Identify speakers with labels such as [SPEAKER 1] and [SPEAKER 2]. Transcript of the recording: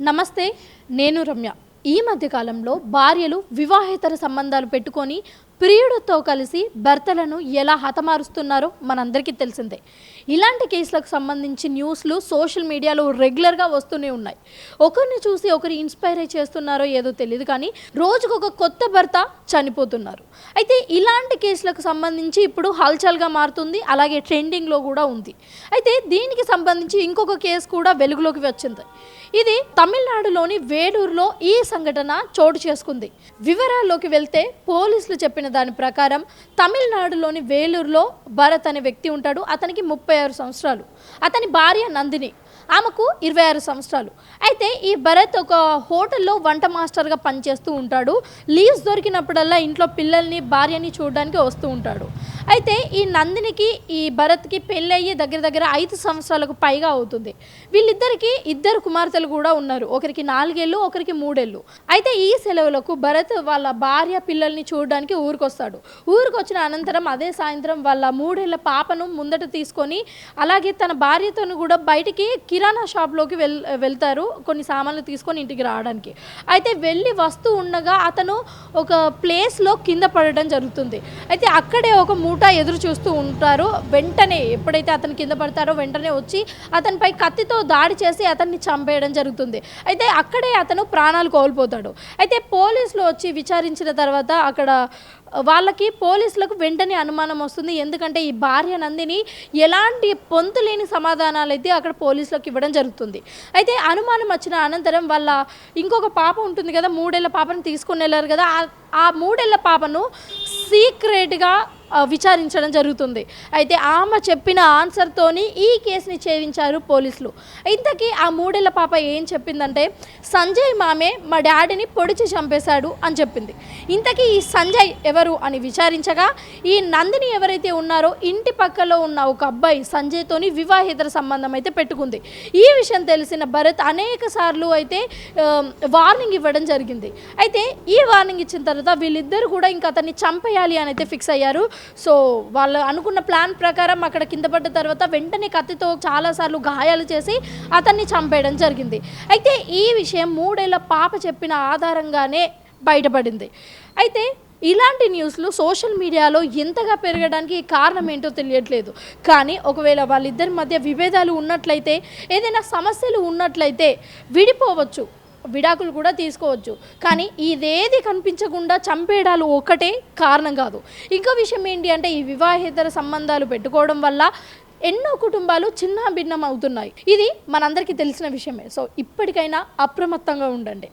[SPEAKER 1] నమస్తే నేను రమ్య. ఈ మధ్యకాలంలో భార్యలు వివాహేతర సంబంధాలు పెట్టుకొని ప్రియుడితో కలిసి భర్తలను ఎలా హతమారుస్తున్నారో మనందరికీ తెలిసిందే. ఇలాంటి కేసులకు సంబంధించి న్యూస్లు సోషల్ మీడియాలో రెగ్యులర్గా వస్తూనే ఉన్నాయి. ఒకరిని చూసి ఒకరు ఇన్స్పైర్ అయి చేస్తున్నారో ఏదో తెలియదు కానీ రోజుకు ఒక కొత్త భర్త చనిపోతున్నారు. అయితే ఇలాంటి కేసులకు సంబంధించి ఇప్పుడు హల్చల్గా మారుతుంది అలాగే ట్రెండింగ్లో కూడా ఉంది. అయితే దీనికి సంబంధించి ఇంకొక కేసు కూడా వెలుగులోకి వచ్చింది. ఇది తమిళనాడులోని వేలూరులో ఈ సంఘటన చోటు చేసుకుంది. వివరాల్లోకి వెళ్తే పోలీసులు చెప్పిన దాని ప్రకారం తమిళనాడులోని వేలూరులో భరత్ అనే వ్యక్తి ఉంటాడు. అతనికి ముప్పై ఆరు సంవత్సరాలు. అతని భార్య నందిని. ఆమెకు ఇరవై ఆరు సంవత్సరాలు. అయితే ఈ భరత్ ఒక హోటల్లో వంట మాస్టర్గా పనిచేస్తూ ఉంటాడు. లీవ్స్ దొరికినప్పుడల్లా ఇంట్లో పిల్లల్ని భార్యని చూడడానికి వస్తూ ఉంటాడు. అయితే ఈ నందినికి ఈ భరత్కి పెళ్ళయ్యి దగ్గర దగ్గర ఐదు సంవత్సరాలకు పైగా అవుతుంది. వీళ్ళిద్దరికి ఇద్దరు కుమార్తెలు కూడా ఉన్నారు. ఒకరికి నాలుగేళ్ళు ఒకరికి మూడేళ్ళు. అయితే ఈ సెలవులకు భరత్ వాళ్ళ భార్య పిల్లల్ని చూడడానికి ఊరికొస్తాడు. ఊరికి వచ్చిన అనంతరం అదే సాయంత్రం వాళ్ళ మూడేళ్ళ పాపను ముందట తీసుకొని అలాగే తన భార్యతోను కూడా బయటికి కిరాణా షాప్లోకి వెల్ వెళ్తారు కొన్ని సామాన్లు తీసుకొని ఇంటికి రావడానికి. అయితే వెళ్ళి వస్తూ ఉండగా అతను ఒక ప్లేస్లో కింద పడటం జరుగుతుంది. అయితే అక్కడే ఒక మూట ఎదురు చూస్తూ ఉంటారు. వెంటనే ఎప్పుడైతే అతను కింద పడతారో వెంటనే వచ్చి అతనిపై కత్తితో దాడి చేసి అతన్ని చంపేయడం జరుగుతుంది. అయితే అక్కడే అతను ప్రాణాలు కోల్పోతాడు. అయితే పోలీసులు వచ్చి విచారించిన తర్వాత అక్కడ వాళ్ళకి పోలీసులకు వెంటనే అనుమానం వస్తుంది. ఎందుకంటే ఈ భార్య నందిని ఎలాంటి పొంతు లేని సమాధానాలు అయితే అక్కడ పోలీసులకు ఇవ్వడం జరుగుతుంది. అయితే అనుమానం వచ్చిన అనంతరం వాళ్ళ ఇంకొక పాప ఉంటుంది కదా మూడేళ్ళ పాపను తీసుకుని వెళ్ళారు కదా ఆ- మూడేళ్ళ పాపను సీక్రెట్గా విచారించడం జరుగుతుంది. అయితే ఆమె చెప్పిన ఆన్సర్తోని ఈ కేసుని ఛేదించారు పోలీసులు. ఇంతకీ ఆ మూడేళ్ళ పాప ఏం చెప్పిందంటే సంజయ్ మామే మా డాడీని పొడిచి చంపేశాడు అని చెప్పింది. ఇంతకీ ఈ సంజయ్ ఎవరు అని విచారించగా ఈ నందిని ఎవరైతే ఉన్నారో ఇంటి పక్కలో ఉన్న ఒక అబ్బాయి సంజయ్తోని వివాహేతర సంబంధం అయితే పెట్టుకుంది. ఈ విషయం తెలిసిన భరత్ అనేక సార్లు అయితే వార్నింగ్ ఇవ్వడం జరిగింది. అయితే ఈ వార్నింగ్ ఇచ్చిన తర్వాత వీళ్ళిద్దరు కూడా ఇంకా అతన్ని చంపేయాలి అని అయితే ఫిక్స్ అయ్యారు. సో వాళ్ళు అనుకున్న ప్లాన్ ప్రకారం అక్కడ కింద పడ్డ తర్వాత వెంటనే కత్తితో చాలాసార్లు గాయాలు చేసి అతన్ని చంపేయడం జరిగింది. అయితే ఈ విషయం మూడేళ్ళ పాప చెప్పిన ఆధారంగానే బయటపడింది. అయితే ఇలాంటి న్యూస్లు సోషల్ మీడియాలో ఎంతగా పెరగడానికి కారణం ఏంటో తెలియట్లేదు. కానీ ఒకవేళ వాళ్ళిద్దరి మధ్య విభేదాలు ఉన్నట్లయితే ఏదైనా సమస్యలు ఉన్నట్లయితే విడిపోవచ్చు. విడాకులు కూడా తీసుకోవచ్చు. కానీ ఇదేది కనిపించకుండా చంపేయడాలు ఒకటే కారణం కాదు. ఇంకో విషయం ఏంటి అంటే ఈ వివాహేతర సంబంధాలు పెట్టుకోవడం వల్ల ఎన్నో కుటుంబాలు చిన్న భిన్నం అవుతున్నాయి. ఇది మనందరికీ తెలిసిన విషయమే. సో ఇప్పటికైనా అప్రమత్తంగా ఉండండి.